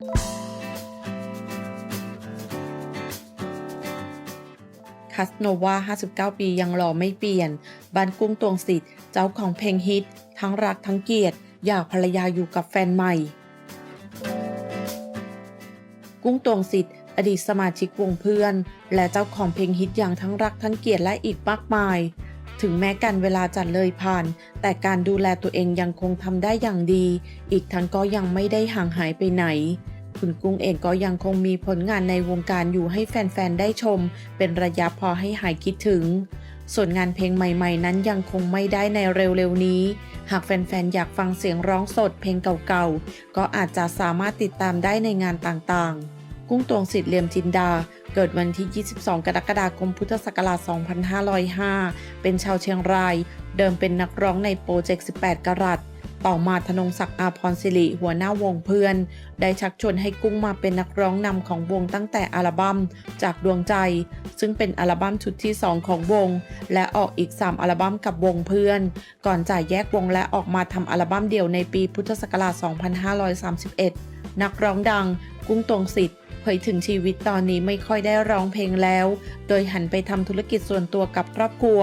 คัสโนวา 59 ปียังหล่อไม่เปลี่ยน บ้านกุ้งตวงสิทธิ์ เจ้าของเพลงฮิต ทั้งรักทั้งเกลียด อยากภรรยาอยู่กับแฟนใหม่ กุ้งตวงสิทธิ์ อดีตสมาชิกวงเพื่อน และเจ้าของเพลงฮิตอย่างทั้งรักทั้งเกลียดและอีกมากมาย ถึงแม้กันเวลาจัดเลยผ่าน แต่การดูแลตัวเองยังคงทำได้อย่างดี อีกทั้งก็ยังไม่ได้ห่างหายไปไหน คุณกุ้งเองก็ยังคงมีผลงานในวงการอยู่ให้แฟนๆ ได้ชม เป็นระยะพอให้หายคิดถึง ส่วนงานเพลงใหม่ๆ นั้นยังคงไม่ได้ในเร็วๆ นี้ หากแฟนๆ อยากฟังเสียงร้องสดเพลงเก่าๆ ก็อาจจะสามารถติดตามได้ในงานต่างๆ กุ้งตวงสิทธิ์เลียมจินดา เกิดวันที่ 22 กรกฎาคมพุทธศักราช 2505 เป็นชาวเชียงราย เดิมเป็นนักร้องในโปรเจกต์ 18 กรัต ต่อมาธนงศักดิ์อาพรศิริหัวหน้าวงเพื่อน ได้ชักชวนให้กุ้งมาเป็นนักร้องนำของวงตั้งแต่อัลบั้มจากดวงใจ ซึ่งเป็นอัลบั้มชุดที่ 2 ของวง และออกอีก 3 อัลบั้มกับวงเพื่อน ก่อนจะแยกวงและออกมาทำอัลบั้มเดี่ยวในปีพุทธศักราช 2531 นักร้องดัง กุ้งตวงสิทธิ์เผยถึงชีวิตตอนนี้ไม่ค่อยได้ร้องเพลงแล้ว โดยหันไปทำธุรกิจส่วนตัวกับครอบครัว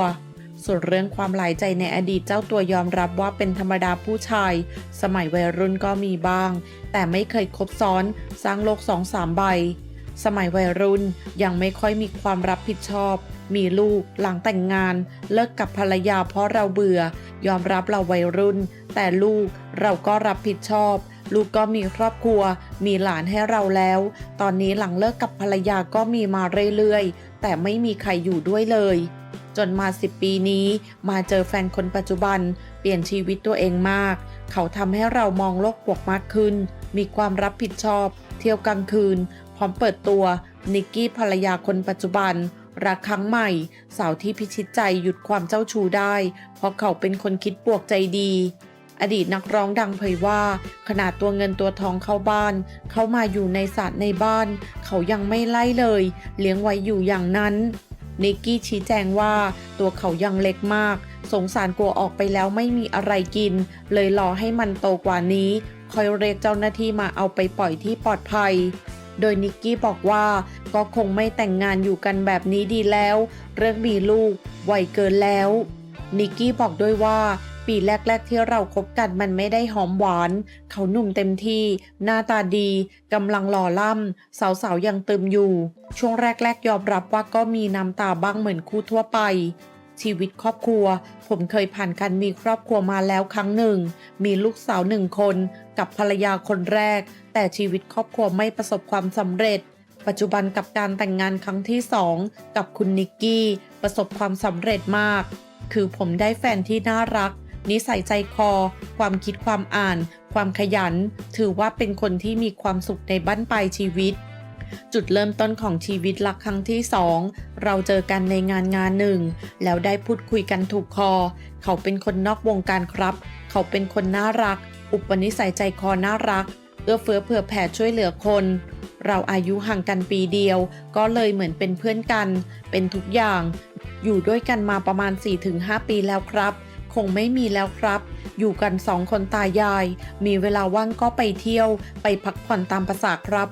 ส่วนเรื่องความหลายใจในอดีตเจ้าตัวยอมรับว่าเป็นธรรมดาผู้ชาย สมัยวัยรุ่นก็มีบ้าง แต่ไม่เคยคบซ้อน สร้างโลกสองสามใบ สมัยวัยรุ่นยังไม่ค่อยมีความรับผิดชอบ มีลูกหลังแต่งงาน เลิกกับภรรยาเพราะเราเบื่อ ยอมรับเราวัยรุ่น แต่ลูกเราก็รับผิดชอบลูกก็มีครอบครัว มีหลานให้เราแล้ว ตอนนี้หลังเลิกกับภรรยาก็มีมาเรื่อยๆ แต่ไม่มีใครอยู่ด้วยเลย จนมา 10 ปีนี้ มาเจอแฟนคนปัจจุบัน เปลี่ยนชีวิตตัวเองมาก เขาทำให้เรามองโลกบวกมากขึ้น มีความรับผิดชอบ เที่ยวกลางคืน พร้อมเปิดตัว นิกกี้ภรรยาคนปัจจุบันรักครั้งใหม่ สาวที่พิชิตใจหยุดความเจ้าชู้ได้ เพราะเขาเป็นคนคิดบวกใจดี อดีตนักร้องดังเผยว่า ขนาดตัวเงินตัวทองเข้าบ้าน เขามาอยู่ในศาสตร์ในบ้าน เขายังไม่ไล่เลย เลี้ยงไว้อยู่อย่างนั้น นิกกี้ชี้แจงว่า ตัวเขายังเล็กมาก สงสารกลัวออกไปแล้วไม่มีอะไรกิน เลยรอให้มันโตกว่านี้ คอยเรียกเจ้าหน้าที่มาเอาไปปล่อยที่ปลอดภัย โดยนิกกี้บอกว่าก็คงไม่แต่งงานอยู่กันแบบนี้ดีแล้ว เรื่องมีลูกไวเกินแล้วนิกกี้บอกด้วยว่า ปีแรก ๆ ที่เราคบกันมันไม่ได้หอมหวาน เขาหนุ่มเต็มที่ หน้าตาดีกำลังหล่อล่ำสาวๆยังเติมอยู่ ช่วงแรก ๆ ยอมรับว่าก็มีน้ำตาบ้างเหมือนคู่ทั่วไปชีวิตครอบครัว ผมเคยผ่านการมีครอบครัวมาแล้วครั้งหนึ่ง มีลูกสาวหนึ่งคน กับภรรยาคนแรก แต่ชีวิตครอบครัวไม่ประสบความสำเร็จ ปัจจุบันกับการแต่งงานครั้งที่สองกับคุณนิกกี้ ประสบความสำเร็จมาก คือผมได้แฟนที่น่ารัก นิสัยใจคอ ความคิดความอ่าน ความขยัน ถือว่าเป็นคนที่มีความสุขในบั้นปลายชีวิต จุดเริ่มต้นของชีวิตรักครั้งที่สองเราเจอกันในงานงานหนึ่ง แล้วได้พูดคุยกันถูกคอ เขาเป็นคนนอกวงการครับ เขาเป็นคนน่ารัก อุปนิสัยใจคอน่ารักเอื้อเฟื้อเผื่อแผ่ช่วยเหลือคนเราอายุห่างกันปีเดียว ก็เลยเหมือนเป็นเพื่อนกัน เป็นทุกอย่าง อยู่ด้วยกันมาประมาณ 4-5 ปีแล้วครับ คงไม่มีแล้วครับ อยู่กันสองคนตายาย มีเวลาว่างก็ไปเที่ยว ไปพักผ่อนตามภาษาครับ